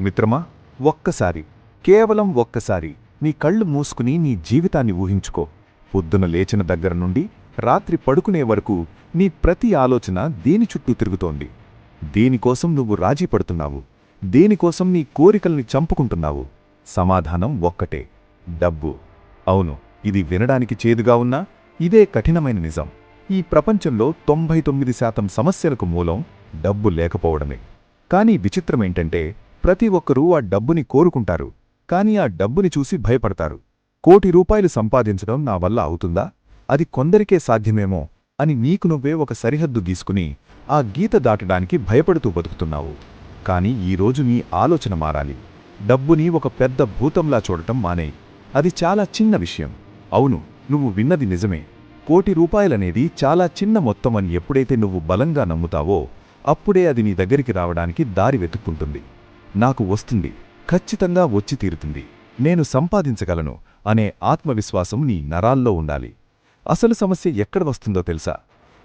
మిత్రమా ఒక్కసారి కేవలం ఒక్కసారి నీ కళ్ళు మూసుకుని నీ జీవితాన్ని ఊహించుకో. పొద్దున లేచిన దగ్గర నుండి రాత్రి పడుకునే వరకు నీ ప్రతి ఆలోచన దేని చుట్టూ తిరుగుతోంది. దేనికోసం నువ్వు రాజీ పడుతున్నావు. దేనికోసం నీ కోరికల్ని చంపుకుంటున్నావు. సమాధానం ఒక్కటే డబ్బు. అవును ఇది వినడానికి చేదుగా ఉన్నా ఇదే కఠినమైన నిజం. ఈ ప్రపంచంలో తొంభై తొమ్మిది శాతం సమస్యలకు మూలం డబ్బు లేకపోవడమే. కానీ విచిత్రమేంటంటే ప్రతి ఒక్కరూ ఆ డబ్బుని కోరుకుంటారు కానీ ఆ డబ్బుని చూసి భయపడతారు. కోటి రూపాయలు సంపాదించడం నా వల్ల అవుతుందా? అది కొందరికే సాధ్యమేమో అని నీకు నువ్వే ఒక సరిహద్దు గీసుకుని ఆ గీత దాటడానికి భయపడుతూ బతుకుతున్నావు. కాని ఈరోజు నీ ఆలోచన మారాలి. డబ్బుని ఒక పెద్ద భూతంలా చూడటం మానేయి. అది చాలా చిన్న విషయం. అవును నువ్వు విన్నది నిజమే. కోటి రూపాయలనేది చాలా చిన్న మొత్తం అని ఎప్పుడైతే నువ్వు బలంగా నమ్ముతావో అప్పుడే అది నీ దగ్గరికి రావడానికి దారి వెతుక్కుంటుంది. నాకు వస్తుంది. ఖచ్చితంగా వచ్చి తీరుతుంది. నేను సంపాదించగలను అనే ఆత్మవిశ్వాసం నీ నరాల్లో ఉండాలి. అసలు సమస్య ఎక్కడ వస్తుందో తెలుసా?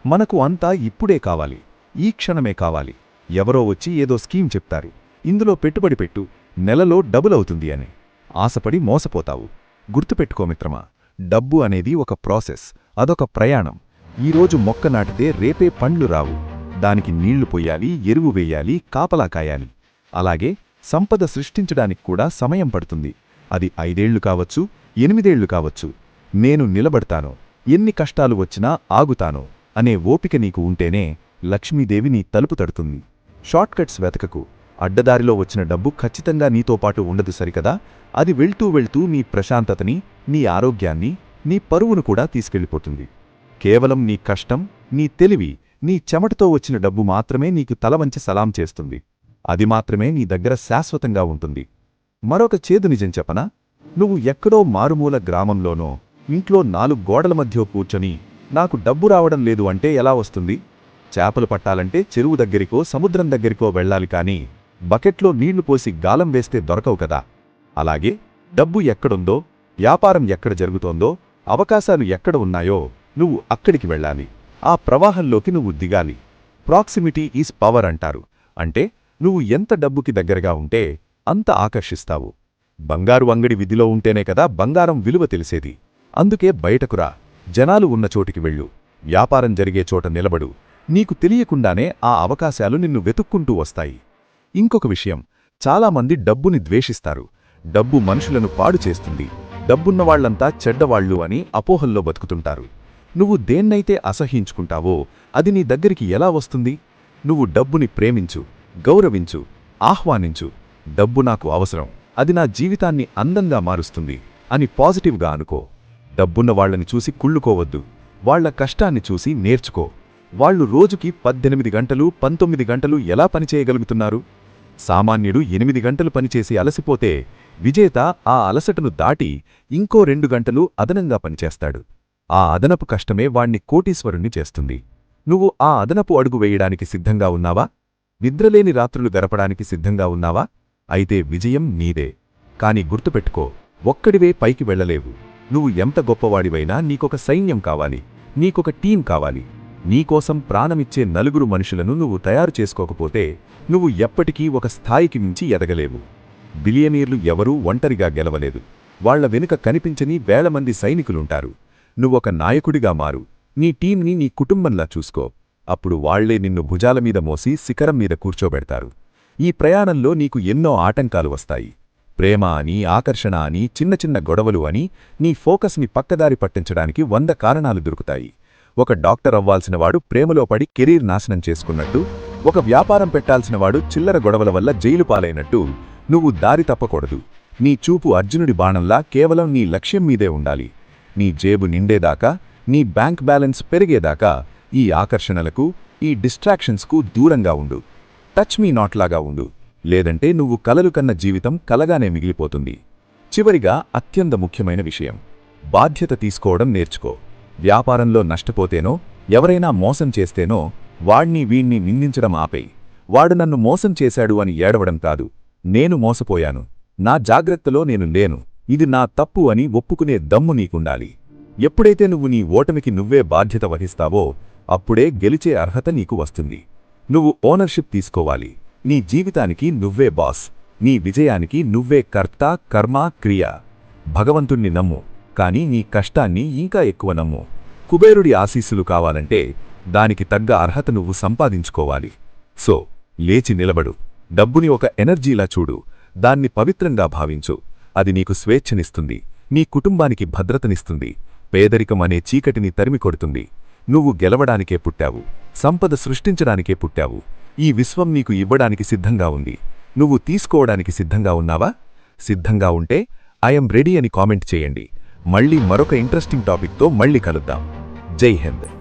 మనకు అంతా ఇప్పుడే కావాలి. ఈ క్షణమే కావాలి. ఎవరో వచ్చి ఏదో స్కీమ్ చెప్తారు. ఇందులో పెట్టుబడి పెట్టు. నెలలో డబుల్ అవుతుంది అని. ఆశపడి మోసపోతావు. గుర్తుపెట్టుకో మిత్రమా డబ్బు అనేది ఒక ప్రాసెస్ అదొక ప్రయాణం. ఈరోజు మొక్క నాటితే రేపే పండ్లు రావు. దానికి నీళ్ళు పొయ్యాలి ఎరువు వేయాలి కాపలా కాయాలి. అలాగే సంపద సృష్టించడానికి కూడా సమయం పడుతుంది. అది ఐదేళ్ళు కావచ్చు ఎనిమిదేళ్ళు కావచ్చు. నేను నిలబడతాను. ఎన్ని కష్టాలు వచ్చినా ఆగుతాను అనే ఓపిక నీకు ఉంటేనే లక్ష్మీదేవి నీ తలుపు తడుతుంది. షార్ట్కట్స్ వెతకకు. అడ్డదారిలో వచ్చిన డబ్బు ఖచ్చితంగా నీతో పాటు ఉండదు సరికదా? అది వెళ్తూ వెళ్తూ నీ ప్రశాంతతని నీ ఆరోగ్యాన్ని నీ పరువును కూడా తీసుకెళ్ళిపోతుంది. కేవలం నీ కష్టం నీ తెలివి నీ చెమటతో వచ్చిన డబ్బు మాత్రమే నీకు తలవంచి సలాం చేస్తుంది. అది మాత్రమే నీ దగ్గర శాశ్వతంగా ఉంటుంది. మరొక చేదు నిజం చెప్పనా? నువ్వు ఎక్కడో మారుమూల గ్రామంలోనో ఇంట్లో నాలుగు గోడల మధ్య కూర్చొని నాకు డబ్బు రావడం లేదు అంటే ఎలా వస్తుంది? చేపలు పట్టాలంటే చెరువు దగ్గరికో సముద్రం దగ్గరికో వెళ్ళాలి కానీ బకెట్లో నీళ్ళు పోసి గాలం వేస్తే దొరకవు కదా. అలాగే డబ్బు ఎక్కడుందో వ్యాపారం ఎక్కడ జరుగుతోందో అవకాశాలు ఎక్కడ ఉన్నాయో నువ్వు అక్కడికి వెళ్ళాలి. ఆ ప్రవాహంలోకి నువ్వు దిగాలి. ప్రాక్సిమిటీ ఈజ్ పవర్ అంటారు. అంటే నువ్వు ఎంత డబ్బుకి దగ్గరగా ఉంటే అంత ఆకర్షిస్తావు. బంగారు అంగడి విధిలో ఉంటేనే కదా బంగారం విలువ తెలిసేది. అందుకే బయటకురా జనాలు ఉన్న చోటికి వెళ్ళు. వ్యాపారం జరిగే చోట నిలబడు. నీకు తెలియకుండానే ఆ అవకాశాలు నిన్ను వెతుక్కుంటూ వస్తాయి. ఇంకొక విషయం. చాలామంది డబ్బుని ద్వేషిస్తారు. డబ్బు మనుషులను పాడు చేస్తుంది. డబ్బున్నవాళ్ళంతా చెడ్డవాళ్ళు అని అపోహల్లో బతుకుతుంటారు. నువ్వు దేన్నైతే అసహించుకుంటావో అది నీ దగ్గరికి ఎలా వస్తుంది? నువ్వు డబ్బుని ప్రేమించు. గౌరవించు ఆహ్వానించు డబ్బు నాకు అవసరం అది నా జీవితాన్ని అందంగా మారుస్తుంది అని పాజిటివ్గా అనుకో. డబ్బున్న వాళ్ళని చూసి కుళ్ళుకోవద్దు వాళ్ళ కష్టాన్ని చూసి నేర్చుకో. వాళ్ళు రోజుకి పద్దెనిమిది గంటలు పంతొమ్మిది గంటలు ఎలా పనిచేయగలుగుతున్నారు? సామాన్యుడు ఎనిమిది గంటలు పనిచేసి అలసిపోతే విజేత ఆ అలసటను దాటి ఇంకో రెండు గంటలు అదనంగా పనిచేస్తాడు. ఆ అదనపు కష్టమే వాణ్ణి కోటీశ్వరుణ్ణి చేస్తుంది. నువ్వు ఆ అదనపు అడుగు వేయడానికి సిద్ధంగా ఉన్నావా? నిద్రలేని రాత్రులు గడపడానికి సిద్ధంగా ఉన్నావా? అయితే విజయం నీదే. కాని గుర్తుపెట్టుకో ఒక్కడివే పైకి వెళ్ళలేవు. నువ్వు ఎంత గొప్పవాడివైనా నీకొక సైన్యం కావాలి నీకొక టీం కావాలి. నీకోసం ప్రాణమిచ్చే నలుగురు మనుషులను నువ్వు తయారు చేసుకోకపోతే నువ్వు ఎప్పటికీ ఒక స్థాయికి మించి ఎదగలేవు. బిలియనీర్లు ఎవరూ ఒంటరిగా గెలవలేదు. వాళ్ళ వెనుక కనిపించని వేలమంది సైనికులుంటారు. నువ్వొక నాయకుడిగా మారు. నీ టీంని నీ కుటుంబంలా చూసుకో. అప్పుడు వాళ్ళే నిన్ను భుజాల మీద మోసి శిఖరం మీద కూర్చోబెడతారు. ఈ ప్రయాణంలో నీకు ఎన్నో ఆటంకాలు వస్తాయి. ప్రేమ అని ఆకర్షణ అని చిన్న చిన్న గొడవలు అని నీ ఫోకస్ని పక్కదారి పట్టించడానికి వంద కారణాలు దొరుకుతాయి. ఒక డాక్టర్ అవ్వాల్సిన వాడు ప్రేమలో పడి కెరీర్ నాశనం చేసుకున్నట్టు ఒక వ్యాపారం పెట్టాల్సిన వాడు చిల్లర గొడవల వల్ల జైలు పాలైనట్టు నువ్వు దారి తప్పకూడదు. నీ చూపు అర్జునుడి బాణంలా కేవలం నీ లక్ష్యం మీదే ఉండాలి. నీ జేబు నిండేదాకా నీ బ్యాంక్ బ్యాలెన్స్ పెరిగేదాకా ఈ ఆకర్షణలకు ఈ డిస్ట్రాక్షన్స్కు దూరంగా ఉండు. టచ్ మీ నాట్లాగా ఉండు. లేదంటే నువ్వు కలలు కన్న జీవితం కలగానే మిగిలిపోతుంది. చివరిగా అత్యంత ముఖ్యమైన విషయం. బాధ్యత తీసుకోవడం నేర్చుకో. వ్యాపారంలో నష్టపోతేనో ఎవరైనా మోసం చేస్తేనో వాణ్ణి వీణ్ణి నిందించడం ఆపేయి వాడు నన్ను మోసం చేశాడు అని ఏడవడం కాదు. నేను మోసపోయాను. నా జాగ్రత్తలో నేను లేను. ఇది నా తప్పు అని ఒప్పుకునే దమ్ము నీకుండాలి. ఎప్పుడైతే నువ్వు నీ ఓటమికి నువ్వే బాధ్యత వహిస్తావో అప్పుడే గెలిచే అర్హత నీకు వస్తుంది. నువ్వు ఓనర్షిప్ తీసుకోవాలి. నీ జీవితానికి నువ్వే బాస్. నీ విజయానికి నువ్వే కర్త కర్మ క్రియ. భగవంతుణ్ణి నమ్ము. కాని నీ కష్టాన్ని ఇంకా ఎక్కువ నమ్ము. కుబేరుడి ఆశీస్సులు కావాలంటే దానికి తగ్గ అర్హత నువ్వు సంపాదించుకోవాలి. సో లేచి నిలబడు. డబ్బుని ఒక ఎనర్జీలా చూడు. దాన్ని పవిత్రంగా భావించు. అది నీకు స్వేచ్ఛనిస్తుంది. నీ కుటుంబానికి భద్రతనిస్తుంది. పేదరికం అనే చీకటిని తరిమికొడుతుంది. నువ్వు గెలవడానికే పుట్టావు. సంపద సృష్టించడానికే పుట్టావు. ఈ విశ్వం నీకు ఇవ్వడానికి సిద్ధంగా ఉంది. నువ్వు తీసుకోవడానికి సిద్ధంగా ఉన్నావా? సిద్ధంగా ఉంటే ఐఎమ్ రెడీ అని కామెంట్ చేయండి. మళ్ళీ మరొక ఇంట్రెస్టింగ్ టాపిక్తో మళ్ళీ కలుద్దాం. జై హింద్.